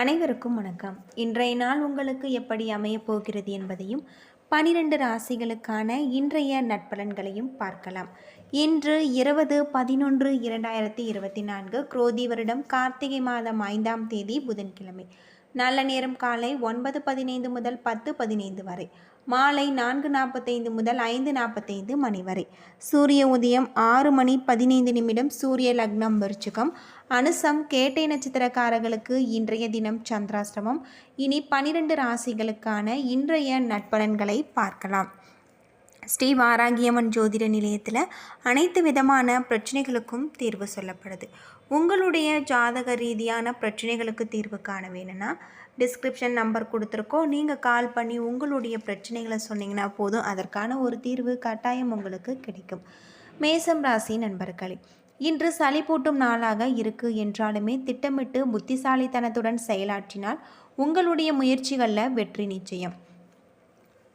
அனைவருக்கும் வணக்கம். இன்றைய நாள் உங்களுக்கு எப்படி அமையப் போகிறது என்பதையும் பனிரெண்டு ராசிகளுக்கான இன்றைய நட்பலன்களையும் பார்க்கலாம். இன்று இருபது பதினொன்று இரண்டாயிரத்தி இருபத்தி நான்கு குரோதி வருடம் கார்த்திகை மாதம் ஐந்தாம் தேதி புதன்கிழமை. நல்ல நேரம் காலை ஒன்பது பதினைந்து முதல் பத்து பதினைந்து வரை மாலை நான்கு நாற்பத்தைந்து முதல் ஐந்து நாற்பத்தைந்து மணி வரை. சூரிய உதயம் ஆறு மணி பதினைந்து நிமிடம் சூரிய லக்னம் விருச்சிகம். அனுசம் கேட்டை நட்சத்திரக்காரர்களுக்கு இன்றைய தினம் சந்திராசிரமம் இனி பனிரெண்டு ராசிகளுக்கான இன்றைய நட்பலன்களை பார்க்கலாம். ஸ்ரீ வாராகியம்மன் ஜோதிட நிலையத்தில் அனைத்து விதமான பிரச்சனைகளுக்கும் தீர்வு சொல்லப்படுது. உங்களுடைய ஜாதக ரீதியான பிரச்சனைகளுக்கு தீர்வு காண வேணும்னா டிஸ்கிரிப்ஷன் நம்பர் கொடுத்துருக்கோம். நீங்கள் கால் பண்ணி உங்களுடைய பிரச்சனைகளை சொன்னீங்கன்னா போதும் அதற்கான ஒரு தீர்வு கட்டாயம் உங்களுக்கு கிடைக்கும். மேசம் ராசி நண்பர்களே இன்று சளிப்பூட்டும் நாளாக இருக்கு என்றாலுமே திட்டமிட்டு புத்திசாலித்தனத்துடன் செயலாற்றினால் உங்களுடைய முயற்சிகளில் வெற்றி நிச்சயம்.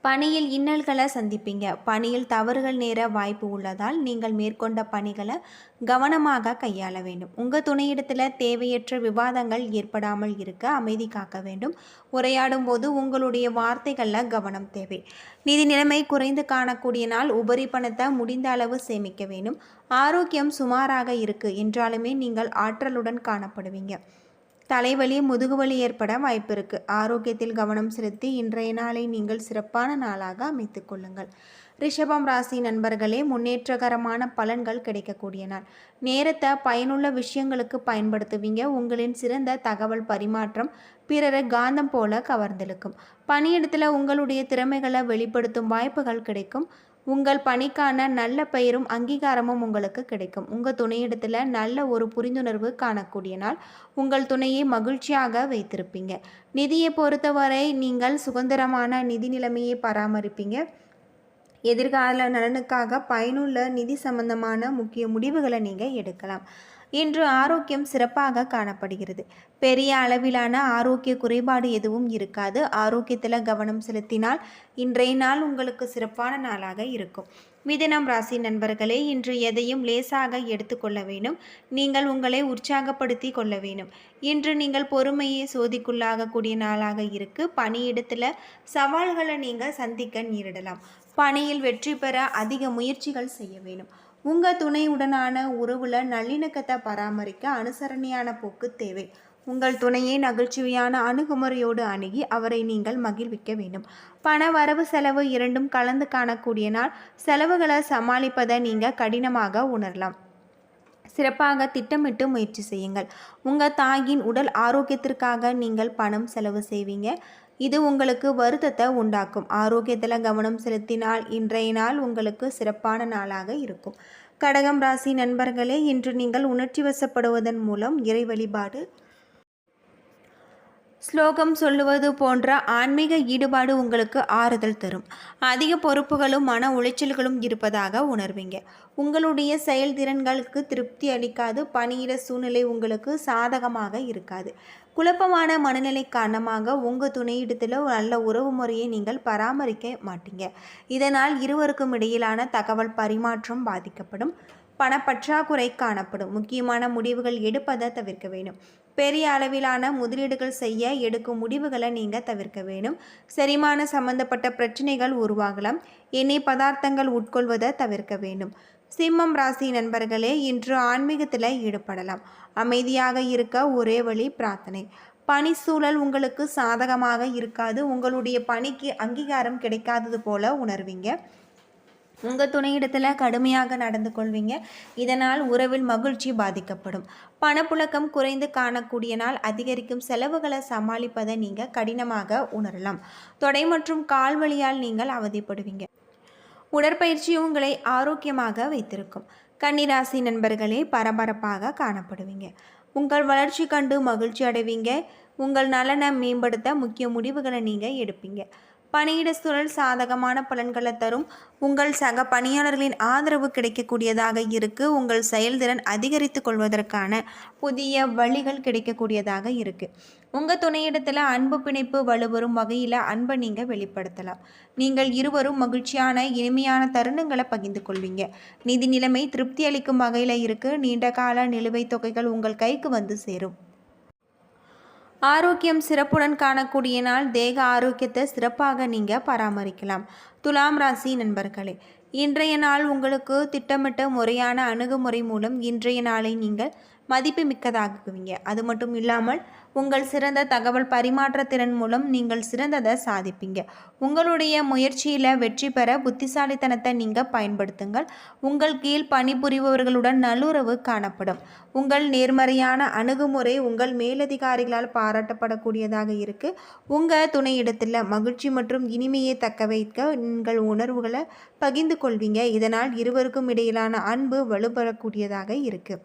பணியில் இன்னல்களை சந்திப்பீங்க. பணியில் தவறுகள் நேர வாய்ப்பு உள்ளதால் நீங்கள் மேற்கொண்ட பணிகளை கவனமாக கையாள வேண்டும். உங்கள் துணையிடத்தில் தேவையற்ற விவாதங்கள் ஏற்படாமல் இருக்க அமைதி காக்க வேண்டும். உரையாடும் போது உங்களுடைய வார்த்தைகளில் கவனம் தேவை. நிதி நிலைமை குறைந்து காணக்கூடிய நாள் உபரி பணத்தை முடிந்த அளவு சேமிக்க வேண்டும். ஆரோக்கியம் சுமாராக இருக்குது என்றாலுமே நீங்கள் ஆற்றலுடன் காணப்படுவீங்க. தலைவலி முதுகுவலி ஏற்பட வாய்ப்பிருக்கு. ஆரோக்கியத்தில் கவனம் செலுத்தி இன்றைய நாளை நீங்கள் சிறப்பான நாளாக அமைத்துக் கொள்ளுங்கள். ரிஷபம் ராசி நண்பர்களே முன்னேற்றகரமான பலன்கள் கிடைக்கக்கூடிய நாள் நேரத்தை பயனுள்ள விஷயங்களுக்கு பயன்படுத்துவீங்க. உங்களின் சிறந்த தகவல் பரிமாற்றம் பிறரை காந்தம் போல கவர்ந்தெழுக்கும். பணியிடத்தில் உங்களுடைய திறமைகளை வெளிப்படுத்தும் வாய்ப்புகள் கிடைக்கும். உங்கள் பணிக்கான நல்ல பெயரும் அங்கீகாரமும் உங்களுக்கு கிடைக்கும். உங்கள் துணையிடத்தில் நல்ல ஒரு புரிந்துணர்வு காணக்கூடிய நாள். உங்கள் துணையை மகிழ்ச்சியாக வைத்திருப்பீங்க. நிதியை பொறுத்தவரை நீங்கள் சுதந்திரமான நிதி நிலைமையை பராமரிப்பீங்க. எதிர்கால நலனுக்காக பயனுள்ள நிதி சம்பந்தமான முக்கிய முடிவுகளை நீங்கள் எடுக்கலாம். இன்று ஆரோக்கியம் சிறப்பாக காணப்படுகிறது. பெரிய அளவிலான ஆரோக்கிய குறைபாடு எதுவும் இருக்காது. ஆரோக்கியத்தில் கவனம் செலுத்தினால் இன்றைய நாள் உங்களுக்கு சிறப்பான நாளாக இருக்கும். மிதனம் ராசி நண்பர்களே இன்று எதையும் லேசாக எடுத்துக்கொள்ள வேண்டும். நீங்கள் உங்களை உற்சாகப்படுத்தி கொள்ள வேண்டும். இன்று நீங்கள் பொறுமையை சோதிக்குள்ளாகக்கூடிய நாளாக இருக்கு. பணியிடத்தில் சவால்களை நீங்கள் சந்திக்க நேரிடலாம். பணியில் வெற்றி பெற அதிக முயற்சிகள் செய்ய வேண்டும். உங்கள் துணையுடனான உறவில் நல்லிணக்கத்தை பராமரிக்க அனுசரணையான போக்கு தேவை. உங்கள் துணையை நகைச்சுவையான அணுகுமுறையோடு அணுகி அவரை நீங்கள் மகிழ்விக்க வேண்டும். பண வரவு செலவு இரண்டும் கலந்து காணக்கூடிய நாள். செலவுகளை சமாளிப்பதை நீங்கள் கடினமாக உணரலாம். சிறப்பாக திட்டமிட்டு முயற்சி செய்யுங்கள். உங்கள் தாயின் உடல் ஆரோக்கியத்திற்காக நீங்கள் பணம் செலவு செய்வீங்க. இது உங்களுக்கு வருத்தத்தை உண்டாக்கும். ஆரோக்கியத்தில் கவனம் செலுத்தினால் இன்றைய நாள் உங்களுக்கு சிறப்பான நாளாக இருக்கும். கடகம் ராசி நண்பர்களே இன்று நீங்கள் உணர்ச்சி வசப்படுவதன் மூலம் இறை வழிபாடு ஸ்லோகம் சொல்லுவது போன்ற ஆன்மீக ஈடுபாடு உங்களுக்கு ஆறுதல் தரும். அதிக பொறுப்புகளும் மன உளைச்சல்களும் இருப்பதாக உணர்வீங்க. உங்களுடைய செயல்திறன்களுக்கு திருப்தி அளிக்காது பணியிட சூழ்நிலை உங்களுக்கு சாதகமாக இருக்காது. குழப்பமான மனநிலை காரணமாக உங்கள் துணையிடத்தில் நல்ல உறவு முறையை நீங்கள் பராமரிக்க மாட்டீங்க. இதனால் இருவருக்கும் இடையிலான தகவல் பரிமாற்றம் பாதிக்கப்படும். பணப்பற்றாக்குறை காணப்படும். முக்கியமான முடிவுகள் எடுப்பதை தவிர்க்க வேண்டும். பெரிய அளவிலான முதலீடுகள் செய்ய எடுக்கும் முடிவுகளை நீங்கள் தவிர்க்க வேண்டும். செரிமான சம்பந்தப்பட்ட பிரச்சனைகள் உருவாகலாம். எண்ணெய் பதார்த்தங்கள் உட்கொள்வதை தவிர்க்க வேண்டும். சிம்மம் ராசி நண்பர்களே இன்று ஆன்மீகத்தில் ஈடுபடலாம். அமைதியாக இருக்க ஒரே வழி பிரார்த்தனை. பணி சூழல் உங்களுக்கு சாதகமாக இருக்காது. உங்களுடைய பணிக்கு அங்கீகாரம் கிடைக்காதது போல உணர்வீங்க. உங்கள் துணையிடத்தில் கடுமையாக நடந்து கொள்வீங்க. இதனால் உறவில் மகிழ்ச்சி பாதிக்கப்படும். பணப்புழக்கம் குறைந்து காணக்கூடிய நாள் அதிகரிக்கும். செலவுகளை சமாளிப்பதை நீங்கள் கடினமாக உணரலாம். தொடை மற்றும் கால் வழியால் நீங்கள் அவதிப்படுவீங்க. உடற்பயிற்சி உங்களை ஆரோக்கியமாக வைத்திருக்கும். கன்னிராசி நண்பர்களே பரபரப்பாக காணப்படுவீங்க. உங்கள் வளர்ச்சி கண்டு மகிழ்ச்சி அடைவீங்க. உங்கள் நலனை மேம்படுத்த முக்கிய முடிவுகளை நீங்கள் எடுப்பீங்க. பணியிட சூழல் சாதகமான பலன்களை தரும். உங்கள் சக பணியாளர்களின் ஆதரவு கிடைக்கக்கூடியதாக இருக்கு. உங்கள் செயல்திறன் அதிகரித்து கொள்வதற்கான புதிய வழிகள் கிடைக்கக்கூடியதாக இருக்கு. உங்கள் துணையிடத்தில் அன்பு பிணைப்பு வலுவரும் வகையில் அன்பை நீங்கள் வெளிப்படுத்தலாம். நீங்கள் இருவரும் மகிழ்ச்சியான இனிமையான தருணங்களை பகிர்ந்து கொள்வீங்க. நிதி நிலைமை திருப்தி அளிக்கும் வகையில் இருக்கு. நீண்ட கால நிலுவைத் தொகைகள் உங்கள் கைக்கு வந்து சேரும். ஆரோக்கியம் சிறப்புடன் காணக்கூடிய நாள் தேக ஆரோக்கியத்தை சிறப்பாக நீங்கள் பராமரிக்கலாம். துலாம் ராசி நண்பர்களே இன்றைய நாள் உங்களுக்கு திட்டமிட்ட முறையான அணுகுமுறை மூலம் இன்றைய நாளை நீங்கள் மதிப்பு மிக்கதாக்குவீங்க அது மட்டும் இல்லாமல் உங்கள் சிறந்த தகவல் பரிமாற்ற திறன் மூலம் நீங்கள் சிறந்ததை சாதிப்பீங்க. உங்களுடைய முயற்சியில் வெற்றி பெற புத்திசாலித்தனத்தை நீங்கள் பயன்படுத்துங்கள். உங்கள் கீழ் பணிபுரிபவர்களுடன் நல்லுறவு காணப்படும். உங்கள் நேர்மறையான அணுகுமுறை உங்கள் மேலதிகாரிகளால் பாராட்டப்படக்கூடியதாக இருக்குது உங்கள் துணையிடத்தில் மகிழ்ச்சி மற்றும் இனிமையை தக்க வைக்க உங்கள் உணர்வுகளை பகிர்ந்து கொள்வீங்க. இதனால் இருவருக்கும் இடையிலான அன்பு வலுப்பெறக்கூடியதாக இருக்குது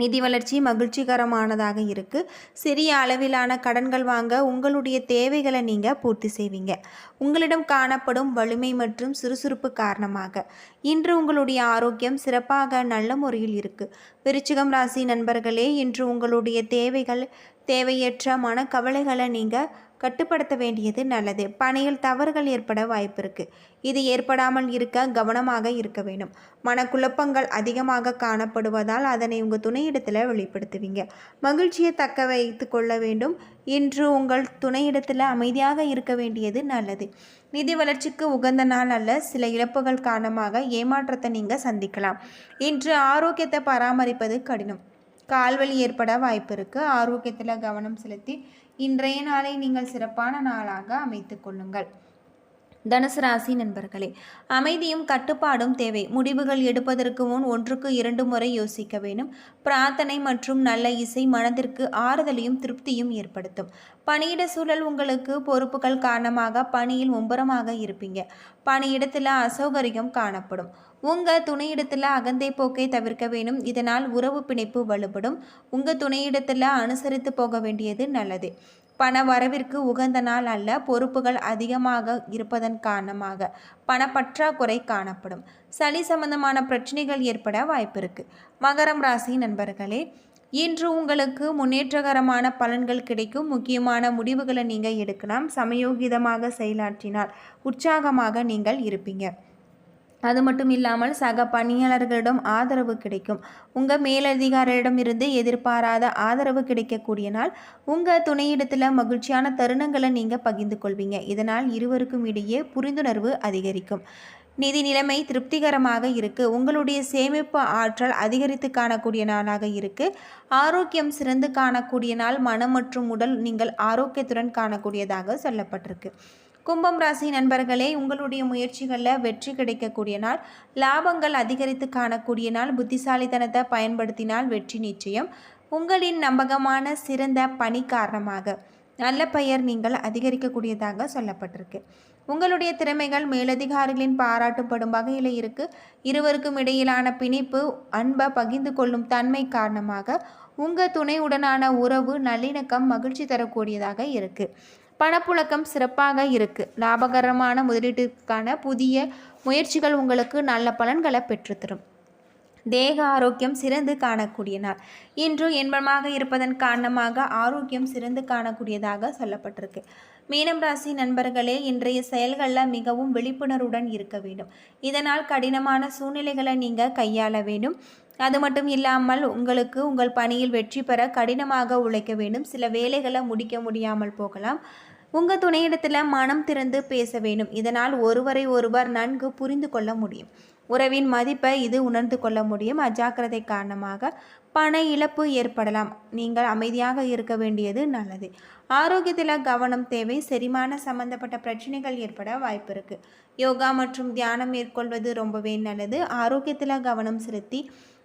நிதி வளர்ச்சி மகிழ்ச்சிகரமானதாக இருக்குது சிறிய அளவிலான கடன்கள் வாங்க உங்களுடைய தேவைகளை நீங்கள் பூர்த்தி செய்வீங்க. உங்களிடம் காணப்படும் வலிமை மற்றும் சுறுசுறுப்பு காரணமாக. இன்று உங்களுடைய ஆரோக்கியம் சிறப்பாக நல்ல முறையில் இருக்குது விருச்சிகம் ராசி நண்பர்களே இன்று உங்களுடைய தேவைகள் தேவையற்ற மனக்கவலைகளை நீங்கள் கட்டுப்படுத்த வேண்டியது நல்லது. பணியில் தவறுகள் ஏற்பட வாய்ப்பு இருக்குது இது ஏற்படாமல் இருக்க கவனமாக இருக்க வேண்டும். மனக்குழப்பங்கள் அதிகமாக காணப்படுவதால் அதனை உங்கள் துணையிடத்தில் வெளிப்படுத்துவீங்க. மகிழ்ச்சியை தக்க வைத்து கொள்ள வேண்டும். இன்று உங்கள் துணையிடத்தில் அமைதியாக இருக்க வேண்டியது நல்லது. நிதி வளர்ச்சிக்கு உகந்த நாள் அல்ல. சில இழப்புகள் காரணமாக ஏமாற்றத்தை நீங்கள் சந்திக்கலாம். இன்று ஆரோக்கியத்தை பராமரிப்பது கடினம். கால்வலி ஏற்பட வாய்ப்பு இருக்குது ஆரோக்கியத்தில் கவனம் செலுத்தி இன்றைய நாளை நீங்கள் சிறப்பான நாளாக அமைத்து கொள்ளுங்கள். தனுசு ராசி நண்பர்களே அமைதியும் கட்டுப்பாடும் தேவை. முடிவுகள் எடுப்பதற்கு முன் ஒன்றுக்கு இரண்டு முறை யோசிக்க வேண்டும். பிரார்த்தனை மற்றும் நல்ல இசை மனதிற்கு ஆறுதலையும் திருப்தியும் ஏற்படுத்தும். பணியிட சூழல் உங்களுக்கு பொறுப்புகள் காரணமாக பணியில் மும்புறமாக இருப்பீங்க. பணியிடத்தில் அசௌகரியம் காணப்படும். உங்கள் துணையிடத்தில் அகந்தை போக்கை தவிர்க்க வேணும். இதனால் உறவு பிணைப்பு வலுப்படும். உங்கள் துணையிடத்தில் அனுசரித்து போக வேண்டியது நல்லது. பண வரவிற்கு உகந்த நாள் அல்ல. பொறுப்புகள் அதிகமாக இருப்பதன் காரணமாக பணப்பற்றாக்குறை காணப்படும். சளி சம்பந்தமான பிரச்சனைகள் ஏற்பட வாய்ப்பு மகரம் ராசி நண்பர்களே இன்று உங்களுக்கு முன்னேற்றகரமான பலன்கள் கிடைக்கும். முக்கியமான முடிவுகளை நீங்கள் எடுக்கலாம். சமயோகிதமாக செயலாற்றினால் உற்சாகமாக நீங்கள் இருப்பீங்க. அது மட்டும் இல்லாமல் சக பணியாளர்களிடம் ஆதரவு கிடைக்கும். உங்கள் மேலதிகாரியிடம் இருந்து எதிர்பாராத ஆதரவு கிடைக்கக்கூடிய நாள் உங்கள் துணையிடத்தில் மகிழ்ச்சியான தருணங்களை நீங்கள் பகிர்ந்து கொள்வீங்க. இதனால் இருவருக்கும் இடையே புரிந்துணர்வு அதிகரிக்கும். நிதி நிலைமை திருப்திகரமாக இருக்குது உங்களுடைய சேமிப்பு ஆற்றல் அதிகரித்து காணக்கூடிய நாளாக இருக்குது ஆரோக்கியம் சிறந்து காணக்கூடிய நாள் மனம் மற்றும் உடல் நீங்கள் ஆரோக்கியத்துடன் காணக்கூடியதாக சொல்லப்பட்டிருக்கு. கும்பம் ராசி நண்பர்களே உங்களுடைய முயற்சிகளில் வெற்றி கிடைக்கக்கூடிய நாள் லாபங்கள் அதிகரித்து காணக்கூடிய நாள் புத்திசாலித்தனத்தை பயன்படுத்தினால் வெற்றி நிச்சயம். உங்களின் நம்பகமான சிறந்த பணி காரணமாக நல்ல பெயர் நீங்கள் அதிகரிக்கக்கூடியதாக சொல்லப்பட்டிருக்கு. உங்களுடைய திறமைகள் மேலதிகாரிகளின் பாராட்டப்படும் வகையில் இருக்கு. இருவருக்கும் இடையிலான பிணைப்பு அன்பை பகிர்ந்து கொள்ளும் தன்மை காரணமாக உங்கள் துணையுடனான உறவு நல்லிணக்கம் மகிழ்ச்சி தரக்கூடியதாக இருக்குது பணப்புழக்கம் சிறப்பாக இருக்குது லாபகரமான முதலீட்டுக்கான புதிய முயற்சிகள் உங்களுக்கு நல்ல பலன்களை பெற்றுத்தரும். தேக ஆரோக்கியம் சிறந்து காணக்கூடிய நாள் இன்று இன்பமாக இருப்பதன் காரணமாக ஆரோக்கியம் சிறந்து காணக்கூடியதாக சொல்லப்பட்டிருக்கு. மீனம் ராசி நண்பர்களே இன்றைய செயல்களில் மிகவும் விழிப்புணர்வுடன் இருக்க வேண்டும். இதனால் கடினமான சூழ்நிலைகளை நீங்கள் கையாள வேண்டும். அது மட்டும் இல்லாமல் உங்களுக்கு உங்கள் பணியில் வெற்றி பெற கடினமாக உழைக்க வேண்டும். சில வேலைகளை முடிக்க முடியாமல் போகலாம். உங்கள் துணையிடத்தில் மனம் திறந்து பேச வேண்டும். இதனால் ஒருவரை ஒருவர் நன்கு புரிந்து கொள்ள முடியும். உறவின் மதிப்பை இது உணர்ந்து கொள்ள முடியும். அஜாக்கிரதை காரணமாக பண இழப்பு ஏற்படலாம். நீங்கள் அமைதியாக இருக்க வேண்டியது நல்லது. ஆரோக்கியத்தில் கவனம் தேவை. செரிமான சம்பந்தப்பட்ட பிரச்சனைகள் ஏற்பட வாய்ப்பு இருக்குது யோகா மற்றும் தியானம் மேற்கொள்வது ரொம்பவே நல்லது. ஆரோக்கியத்தில் கவனம் செலுத்தி